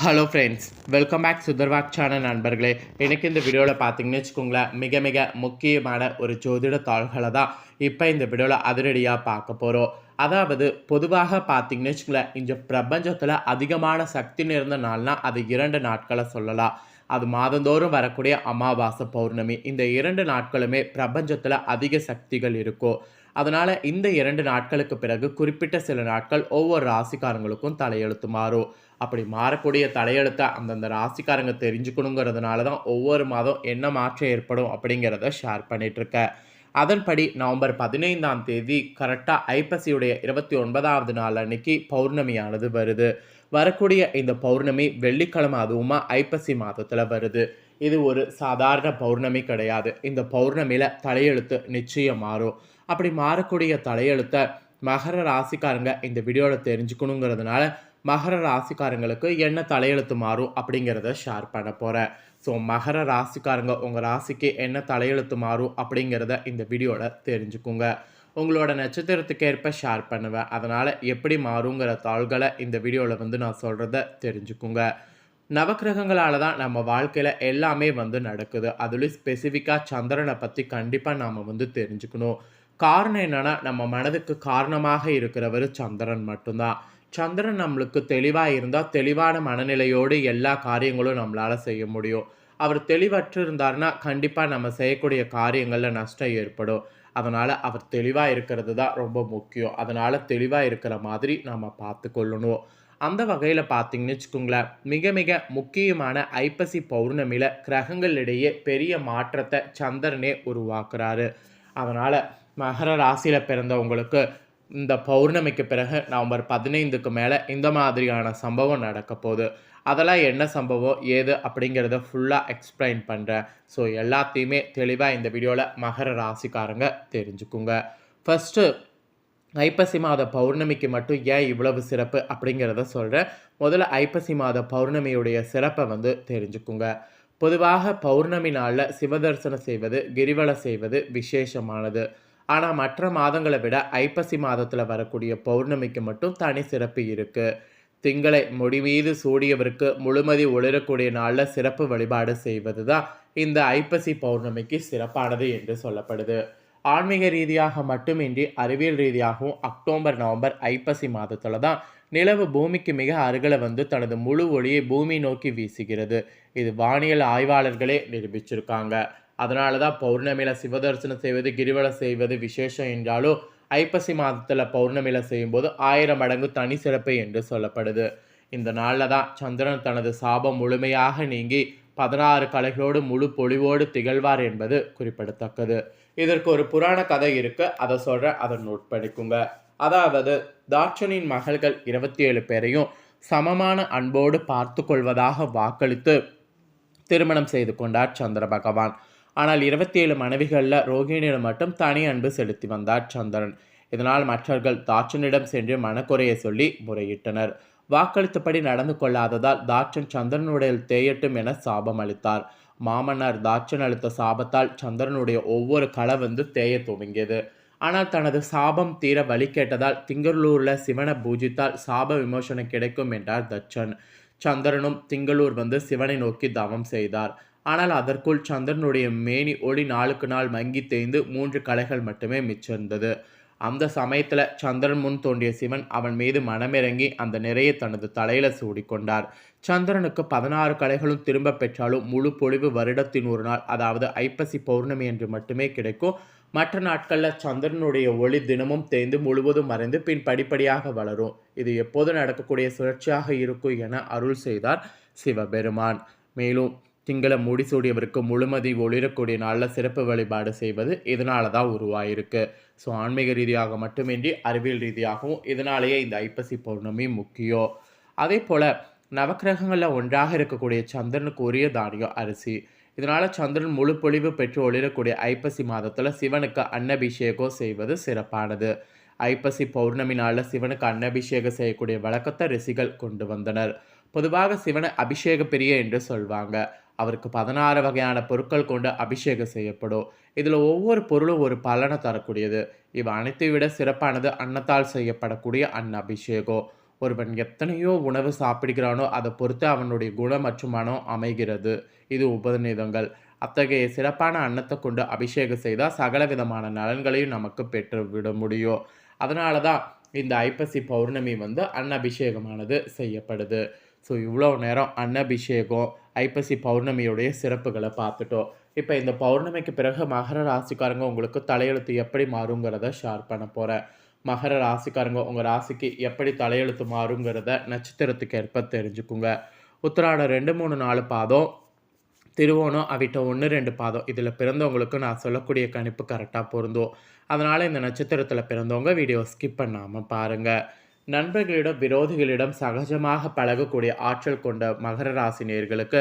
Hello friends welcome back சுதர்வாக் channel நண்பர்களே. எனக்கு இந்த வீடியோவில் பார்த்தீங்கன்னு வச்சுக்கோங்களேன் மிக மிக முக்கியமான ஒரு ஜோதிட தாள்களை தான் இப்போ இந்த வீடியோவில் அதிரடியாக பார்க்க போகிறோம் அதாவது பொதுவாக பார்த்தீங்கன்னு வச்சுக்கோங்களேன் இந்த பிரபஞ்சத்தில் அதிகமான சக்தி நிறைந்த நாள்னால் அது இரண்டு நாட்களை சொல்லலாம். அது மாதந்தோறும் வரக்கூடிய அமாவாசை பௌர்ணமி. இந்த இரண்டு நாட்களுமே பிரபஞ்சத்தில் அதிக சக்திகள் இருக்கும். அதனால் இந்த இரண்டு நாட்களுக்கு பிறகு குறிப்பிட்ட சில நாட்கள் ஒவ்வொரு ராசிக்காரங்களுக்கும் தலையெழுத்து மாறும். அப்படி மாறக்கூடிய தலையெழுத்தை அந்தந்த ராசிக்காரங்க தெரிஞ்சுக்கணுங்கிறதுனால தான் ஒவ்வொரு மாதம் என்ன மாற்றம் ஏற்படும் அப்படிங்கிறத ஷேர் பண்ணிகிட்ருக்கேன் அதன்படி நவம்பர் பதினைந்தாம் தேதி கரெக்டாக ஐப்பசியுடைய இருபத்தி ஒன்பதாவது நாள் அன்னைக்கு பௌர்ணமியானது வருது. வரக்கூடிய இந்த பௌர்ணமி வெள்ளிக்கிழமை அதுவுமா ஐப்பசி மாதத்தில் வருது. இது ஒரு சாதாரண பௌர்ணமி கிடையாது. இந்த பௌர்ணமியில் தலையெழுத்து நிச்சயம் மாறும். அப்படி மாறக்கூடிய தலையெழுத்தை மகர ராசிக்காரங்க இந்த வீடியோவில் தெரிஞ்சுக்கணுங்கிறதுனால மகர ராசிக்காரங்களுக்கு என்ன தலையெழுத்து மாறும் அப்படிங்கிறத ஷேர் பண்ண போகிறேன் ஸோ மகர ராசிக்காரங்க உங்கள் ராசிக்கு என்ன தலையெழுத்து மாறும் அப்படிங்கிறத இந்த வீடியோவில் தெரிஞ்சுக்குங்க. உங்களோட நட்சத்திரத்துக்கேற்ப ஷேர் பண்ணுவேன். அதனால் எப்படி மாறுங்கிற தாள்களை இந்த வீடியோவில் வந்து நான் சொல்கிறத தெரிஞ்சுக்குங்க. நவக்கிரகங்களால் தான் நம்ம வாழ்க்கையில் எல்லாமே வந்து நடக்குது. அதுலேயும் ஸ்பெசிஃபிக்காக சந்திரனை பற்றி கண்டிப்பாக நாம் வந்து தெரிஞ்சுக்கணும். காரணம் என்னென்னா நம்ம மனதுக்கு காரணமாக இருக்கிறவர் சந்திரன் மட்டும்தான். சந்திரன் நம்மளுக்கு தெளிவாக இருந்தால் தெளிவான மனநிலையோடு எல்லா காரியங்களும் நம்மளால் செய்ய முடியும். அவர் தெளிவற்று இருந்தார்னா கண்டிப்பாக நம்ம செய்யக்கூடிய காரியங்களில் நஷ்டம் ஏற்படும். அதனால் அவர் தெளிவாக இருக்கிறது தான் ரொம்ப முக்கியம். அதனால் தெளிவாக இருக்கிற மாதிரி நம்ம பார்த்து கொள்ளணும் அந்த வகையில் பார்த்தீங்கன்னு வச்சுக்கோங்களேன் மிக மிக முக்கியமான ஐப்பசி பௌர்ணமியில் கிரகங்களிடையே பெரிய மாற்றத்தை சந்திரனே உருவாக்குறாரு. அதனால் மகர ராசியில் பிறந்தவங்களுக்கு இந்த பௌர்ணமிக்கு பிறகு நவம்பர் பதினைந்துக்கு மேலே இந்த மாதிரியான சம்பவம் நடக்க போகுது. அதெல்லாம் என்ன சம்பவம் ஏது அப்படிங்கிறத ஃபுல்லாக எக்ஸ்பிளைன் பண்ணுறேன் ஸோ எல்லாத்தையுமே தெளிவாக இந்த வீடியோவில் மகர ராசிக்காரங்க தெரிஞ்சுக்குங்க. ஃபஸ்ட்டு ஐப்பசி மாத பௌர்ணமிக்கு மட்டும் ஏன் இவ்வளவு சிறப்பு அப்படிங்கிறத சொல்கிறேன் முதல்ல ஐப்பசி மாத பௌர்ணமியுடைய சிறப்பை வந்து தெரிஞ்சுக்குங்க. பொதுவாக பௌர்ணமி நாளில் சிவதர்சனம் செய்வது கிரிவலம் செய்வது விசேஷமானது. ஆனால் மற்ற மாதங்களை விட ஐப்பசி மாதத்தில் வரக்கூடிய பௌர்ணமிக்கு மட்டும் தனி சிறப்பு இருக்குது திங்களை முடிமீது சூடியவருக்கு முழுமதி ஒளிரக்கூடிய நாளில் சிறப்பு வழிபாடு செய்வது தான் இந்த ஐப்பசி பௌர்ணமிக்கு சிறப்பானது என்று சொல்லப்படுது. ஆன்மீக ரீதியாக மட்டுமின்றி அறிவியல் ரீதியாகவும் அக்டோபர் நவம்பர் ஐப்பசி மாதத்தில் தான் நிலவு பூமிக்கு மிக அருகில் வந்து தனது முழு ஒளியை பூமி நோக்கி வீசுகிறது. இது வானியல் ஆய்வாளர்களே நிரூபிச்சிருக்காங்க. அதனால தான் பௌர்ணமியில் சிவதர்சனம் செய்வது கிரிவலம் செய்வது விசேஷம் என்றாலும் ஐப்பசி மாதத்தில் பௌர்ணமியில் செய்யும்போது ஆயிரம் மடங்கு தனி சிறப்பு என்று சொல்லப்படுது. இந்த நாளில் தான் சந்திரன் தனது சாபம் முழுமையாக நீங்கி பதினாறு கலைகளோடு முழு பொழிவோடு திகழ்வார் என்பது குறிப்பிடத்தக்கது. இதற்கு ஒரு புராண கதை இருக்கு. அதை சொல்கிற அதை நோட் பண்ணிக்குங்க. அதாவது தாட்சனின் மகள்கள் இருபத்தி ஏழு பேரையும் சமமான அன்போடு பார்த்து கொள்வதாக வாக்களித்து திருமணம் செய்து கொண்டார் சந்திர பகவான். ஆனால் இருபத்தி ஏழு மனைவிகளில் ரோகிணியிடம் மட்டும் தனி அன்பு செலுத்தி வந்தார் சந்திரன். இதனால் மற்றவர்கள் தாட்சனிடம் சென்று மனக்குறையை சொல்லி முறையிட்டனர். வாக்களித்தபடி நடந்து கொள்ளாததால் தாட்சன் சந்திரனுடைய தேயட்டும் என சாபம் அளித்தார். மாமன்னர் தாட்சன் அளித்த சாபத்தால் சந்திரனுடைய ஒவ்வொரு களை வந்து தேய துவங்கியது. ஆனால் தனது சாபம் தீர வழி கேட்டதால் திங்களூரில் சிவனை பூஜித்தால் சாப விமோசனம் கிடைக்கும் என்றார் தச்சன் சந்திரனும் திங்களூர் வந்து சிவனை நோக்கி தவம் செய்தார். ஆனால் அதற்குள் சந்திரனுடைய மேனி ஒளி நாளுக்கு நாள் மங்கி தேய்ந்து மூன்று கலைகள் மட்டுமே மிச்சிருந்தது. அந்த சமயத்தில் சந்திரன் முன் தோன்றிய சிவன் அவன் மீது மனமிறங்கி அந்த நிறைய தனது தலையில சூடிக்கொண்டார். சந்திரனுக்கு பதினாறு கலைகளும் திரும்ப பெற்றாலும் முழு பொழிவு வருடத்தின் ஒரு நாள் அதாவது ஐப்பசி பௌர்ணமி என்று மட்டுமே கிடைக்கும். மற்ற நாட்களில் சந்திரனுடைய ஒளி தினமும் தேய்ந்து முழுவதும் மறைந்து பின் படிப்படியாக வளரும். இது எப்போது நடக்கக்கூடிய சுழற்சியாக இருக்கும் என அருள் செய்தார் சிவபெருமான். மேலும் திங்களை முடிசூடியவருக்கு முழுமதி ஒளிரக்கூடிய நாளில் சிறப்பு வழிபாடு செய்வது இதனால தான் உருவாயிருக்கு. ஸோ ஆன்மீக ரீதியாக மட்டுமின்றி அறிவியல் ரீதியாகவும் இதனாலேயே இந்த ஐப்பசி பௌர்ணமி முக்கியம் அதே போல் நவக்கிரகங்களில் ஒன்றாக இருக்கக்கூடிய சந்திரனுக்கு உரிய தானியம் அரிசி. இதனால் சந்திரன் முழு பொழிவு பெற்று ஒளிரக்கூடிய ஐப்பசி மாதத்தில் சிவனுக்கு அன்னபிஷேகம் செய்வது சிறப்பானது. ஐப்பசி பௌர்ணமி நாளில் சிவனுக்கு அன்னபிஷேகம் செய்யக்கூடிய வழக்கத்தை ரிஷிகள் கொண்டு வந்தனர். பொதுவாக சிவனை அபிஷேக பிரிய என்று சொல்வாங்க. அவருக்கு பதினாறு வகையான பொருட்கள் கொண்டு அபிஷேகம் செய்யப்படும். இதில் ஒவ்வொரு பொருளும் ஒரு பலனை தரக்கூடியது. இவை அனைத்தை விட சிறப்பானது அன்னத்தால் செய்யப்படக்கூடிய அன்ன அபிஷேகம். ஒருவன் எத்தனையோ உணவு சாப்பிடுகிறானோ அதை பொறுத்து அவனுடைய குணம் மற்றும் மனம் அமைகிறது. இது உபநிதங்கள் அத்தகைய சிறப்பான அன்னத்தை கொண்டு அபிஷேகம் செய்தால் சகல விதமான நலன்களையும் நமக்கு பெற்று விட முடியும். அதனால தான் இந்த ஐப்பசி பௌர்ணமி வந்து அன்னபிஷேகமானது செய்யப்படுது. ஸோ இவ்வளோ நேரம் அன்னபிஷேகம் ஐப்பசி பௌர்ணமியுடைய சிறப்புகளை பார்த்துட்டோம். இப்போ இந்த பௌர்ணமிக்கு பிறகு மகர ராசிக்காரங்க உங்களுக்கு தலையெழுத்து எப்படி மாறுங்கிறத ஷேர் பண்ண போகிறேன் மகர ராசிக்காரங்க உங்கள் ராசிக்கு எப்படி தலையெழுத்து மாறுங்கிறத நட்சத்திரத்துக்கு ஏற்ப தெரிஞ்சுக்குங்க. உத்திராடம் ரெண்டு மூணு நாலு பாதம் திருவோணம் அவிட்ட ஒன்று ரெண்டு பாதம். இதில் பிறந்தவங்களுக்கு நான் சொல்லக்கூடிய கணிப்பு கரெக்டாக பொருந்தும். அதனால் இந்த நட்சத்திரத்தில் பிறந்தவங்க வீடியோ ஸ்கிப் பண்ணாமல் பாருங்கள் நண்பர்களிடம் விரோதிகளிடம் சகஜமாக பழகக்கூடிய ஆற்றல் கொண்ட மகர ராசி நேர்களுக்கு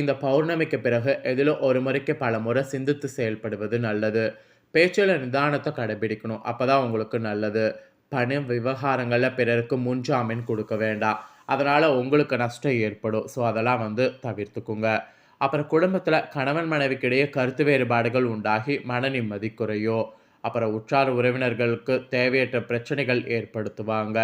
இந்த பௌர்ணமிக்கு பிறகு எதிலும் ஒரு முறைக்கு பல முறை சிந்தித்து செயல்படுவது நல்லது. பேச்சில் நிதானத்தை கடைபிடிக்கணும். அப்போ தான் உங்களுக்கு நல்லது. பணி விவகாரங்களில் பிறருக்கு முன்ஜாமீன் கொடுக்க வேண்டாம். அதனால் உங்களுக்கு நஷ்டம் ஏற்படும். ஸோ அதெல்லாம் வந்து தவிர்த்துக்குங்க. அப்புறம் குடும்பத்தில் கணவன் மனைவிக்கிடையே கருத்து வேறுபாடுகள் உண்டாகி மன நிம்மதி குறையோ அப்புறம் உற்றார் உறவினர்களுக்கு தேவையற்ற பிரச்சனைகள் ஏற்படுத்துவாங்க.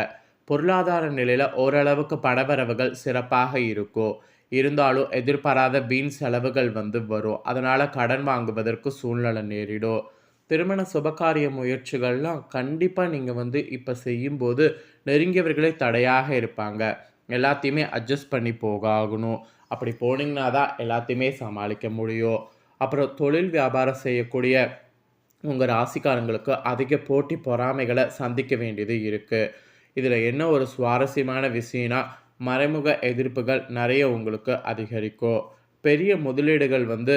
பொருளாதார நிலையில் ஓரளவுக்கு பணவரவுகள் சிறப்பாக இருக்கும் இருந்தாலும் எதிர்பாராத வீண் செலவுகள் வந்து வரும். அதனால் கடன் வாங்குவதற்கு சூழ்நிலை நேரிடும். திருமண சுபகாரிய முயற்சிகள்லாம் கண்டிப்பாக நீங்கள் வந்து இப்போ செய்யும்போது நெருங்கியவர்களே தடையாக இருப்பாங்க. எல்லாத்தையுமே அட்ஜஸ்ட் பண்ணி போகாகணும். அப்படி போனீங்கன்னா தான் எல்லாத்தையுமே சமாளிக்க முடியும். அப்புறம் தொழில் வியாபாரம் செய்யக்கூடிய உங்கள் ராசிக்காரங்களுக்கு அதிக போட்டி பொறாமைகளை சந்திக்க வேண்டியது இருக்குது இதில் என்ன ஒரு சுவாரஸ்யமான விஷயம்னா மறைமுக எதிர்ப்புகள் நிறைய உங்களுக்கு அதிகரிக்கும். பெரிய முதலீடுகள் வந்து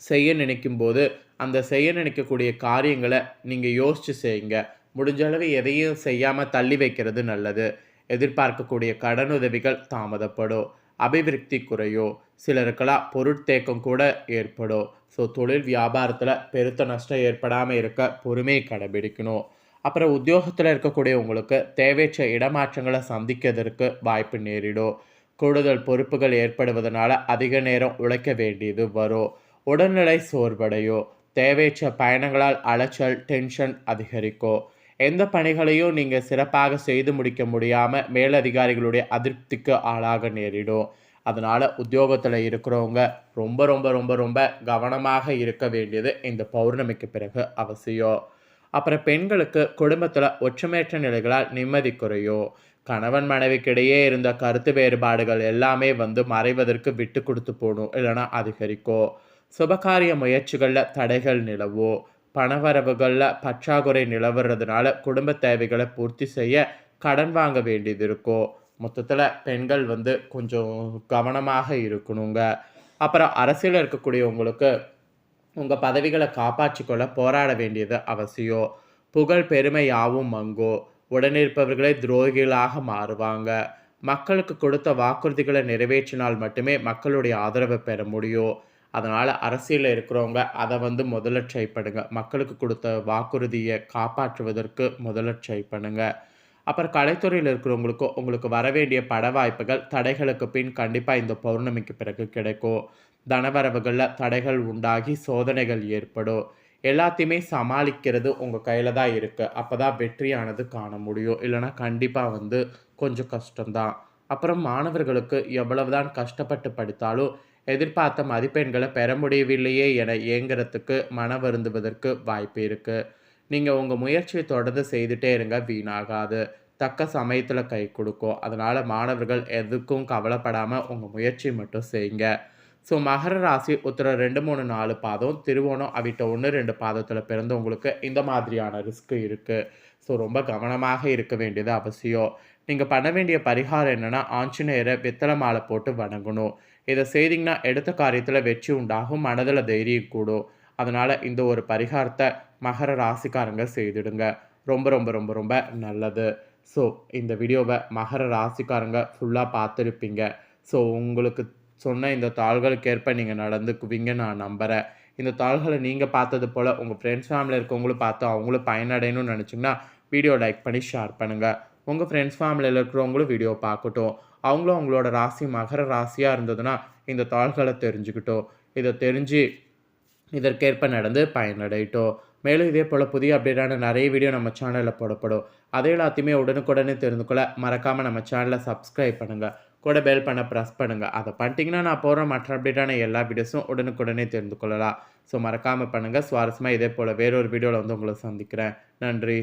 செய்ய நினைக்கும் போது அந்த செய்ய நினைக்கக்கூடிய காரியங்களை நீங்கள் யோசித்து செய்யுங்க. முடிஞ்ச அளவு எதையும் செய்யாமல் தள்ளி வைக்கிறது நல்லது. எதிர்பார்க்கக்கூடிய கடனுதவிகள் தாமதப்படும். அபிவிருத்தி குறையோ சிலருக்கெல்லாம் பொருட்தேக்கம் கூட ஏற்படும். ஸோ தொழில் வியாபாரத்தில் பெருத்த நஷ்டம் ஏற்படாமல் இருக்க பொறுமையை கடைபிடிக்கணும். அப்புறம் உத்தியோகத்தில் இருக்கக்கூடிய உங்களுக்கு தேவையற்ற இடமாற்றங்களை சந்திக்கிறதுக்கு வாய்ப்பு நேரிடும். கூடுதல் பொறுப்புகள் ஏற்படுவதனால அதிக நேரம் உழைக்க வேண்டியது வரும். உடல்நிலை சோர்வடையும். தேவையற்ற பயணங்களால் அலைச்சல் டென்ஷன் அதிகரிக்கும். எந்த பணிகளையும் நீங்கள் சிறப்பாக செய்து முடிக்க முடியாமல் மேலதிகாரிகளுடைய அதிருப்திக்கு ஆளாக நேரிடும். அதனால் உத்தியோகத்தில் இருக்கிறவங்க ரொம்ப ரொம்ப ரொம்ப ரொம்ப கவனமாக இருக்க வேண்டியது இந்த பௌர்ணமிக்கு பிறகு அவசியம். அப்புறம் பெண்களுக்கு குடும்பத்தில் ஒற்றுமையற்ற நிலைகளால் நிம்மதி குறையும் கணவன் மனைவிக்கிடையே இருந்த கருத்து வேறுபாடுகள் எல்லாமே வந்து மறைவதற்கு விட்டு கொடுத்து போகணும் இல்லைன்னா அதிகரிக்கும் சுபகாரிய முயற்சிகளில் தடைகள் நிலவும் பணவரவுகளில் பற்றாக்குறை நிலவுறதுனால குடும்ப தேவைகளை பூர்த்தி செய்ய கடன் வாங்க வேண்டியது இருக்கும் மொத்தத்தில் பெண்கள் வந்து கொஞ்சம் கவனமாக இருக்கணுங்க. அப்புறம் அரசியலில் இருக்கக்கூடியவங்களுக்கு உங்கள் பதவிகளை காப்பாற்றிக்கொள்ள போராட வேண்டியது அவசியம் புகழ் பெருமை யாவும் மங்கோ. உடனிருப்பவர்களே துரோகிகளாக மாறுவாங்க. மக்களுக்கு கொடுத்த வாக்குறுதிகளை நிறைவேற்றினால் மட்டுமே மக்களுடைய ஆதரவை பெற முடியும் அதனால் அரசியலில் இருக்கிறவங்க அதை வந்து முதல்ல ட்ரை பண்ணுங்கள் மக்களுக்கு கொடுத்த வாக்குறுதியை காப்பாற்றுவதற்கு முதல்ல ட்ரை பண்ணுங்கள் அப்புறம் கலைத்துறையில் இருக்கிறவங்களுக்கும் உங்களுக்கு வர வேண்டிய பட வாய்ப்புகள் தடைகளுக்கு பின் கண்டிப்பாக இந்த பௌர்ணமிக்கு பிறகு கிடைக்கும். தனவரவுகளில் தடைகள் உண்டாகி சோதனைகள் ஏற்படும். எல்லாத்தையுமே சமாளிக்கிறது உங்கள் கையில் தான் இருக்குது அப்போ தான் வெற்றியானது காண முடியும். இல்லைனா கண்டிப்பாக வந்து கொஞ்சம் கஷ்டம்தான். அப்புறம் மாணவர்களுக்கு எவ்வளவுதான் கஷ்டப்பட்டு படித்தாலும் எதிர்பார்த்த மதிப்பெண்களை பெற முடியவில்லையே என ஏங்குறதுக்கு மன வருந்துவதற்கு வாய்ப்பு இருக்குது நீங்கள் உங்கள் முயற்சியை தொடர்ந்து செய்துட்டே இருங்க வீணாகாது. தக்க சமயத்தில் கை கொடுக்கும். அதனால் மாணவர்கள் எதுக்கும் கவலைப்படாமல் உங்கள் முயற்சி மட்டும் செய்யுங்க. ஸோ மகர ராசி உத்தர ரெண்டு மூணு நாலு பாதம் திருவோணம் அவிட்ட ஒன்று ரெண்டு பாதத்தில் பிறந்தவங்களுக்கு இந்த மாதிரியான ரிஸ்க் இருக்குது ஸோ ரொம்ப கவனமாக இருக்க வேண்டியது அவசியம். நீங்கள் பண்ண வேண்டிய பரிகாரம் என்னென்னா ஆஞ்சநேயரை வெத்தலை மாலை போட்டு வணங்கணும். இதை செய்திங்கன்னா எடுத்த காரியத்தில் வெற்றி உண்டாகும் மனதில் தைரியம் கூடும். அதனால் இந்த ஒரு பரிகாரத்தை மகர ராசிக்காரங்க செய்துடுங்க. ரொம்ப ரொம்ப ரொம்ப ரொம்ப நல்லது. ஸோ இந்த வீடியோவை மகர ராசிக்காரங்க ஃபுல்லாக பார்த்துருப்பீங்க. ஸோ உங்களுக்கு சொன்ன இந்த தாள்களுக்கு ஏற்ப நீங்கள் நடந்துக்குவீங்க நான் நம்புகிறேன் இந்த தாள்களை நீங்கள் பார்த்தது போல் உங்கள் ஃப்ரெண்ட்ஸ் ஃபேமிலியில் இருக்கவங்களும் பார்த்து அவங்களும் பயனடையணும்னு நினச்சிங்கன்னா வீடியோ லைக் பண்ணி ஷேர் பண்ணுங்கள் உங்கள் ஃப்ரெண்ட்ஸ் ஃபேமிலியில் இருக்கிறவங்களும் வீடியோ பார்க்கட்டும். அவங்களும் அவங்களோட ராசி மகர ராசியாக இருந்ததுன்னா இந்த தாள்களை தெரிஞ்சுக்கிட்டோம். இதை தெரிஞ்சு இதற்கேற்ப நடந்து பயனடையிட்டோம். மேலும் இதே போல் புதிய அப்டேட்டான நிறைய வீடியோ நம்ம சேனலில் போடப்படும். அதை எல்லாத்தையுமே உடனுக்குடனே தெரிந்து கொள்ள மறக்காமல் நம்ம சேனலை சப்ஸ்கிரைப் பண்ணுங்கள் கூட பெல் பண்ண ப்ரெஸ் பண்ணுங்கள் அதை பண்ணிட்டீங்கன்னா நான் போகிற மற்ற அப்டேட்டான எல்லா வீடியோஸும் உடனுக்குடனே தெரிந்து கொள்ளலாம். ஸோ மறக்காமல் பண்ணுங்கள் சுவாரஸ்யமாக இதே போல் வேறொரு வீடியோவில் வந்து உங்களை சந்திக்கிறேன். நன்றி.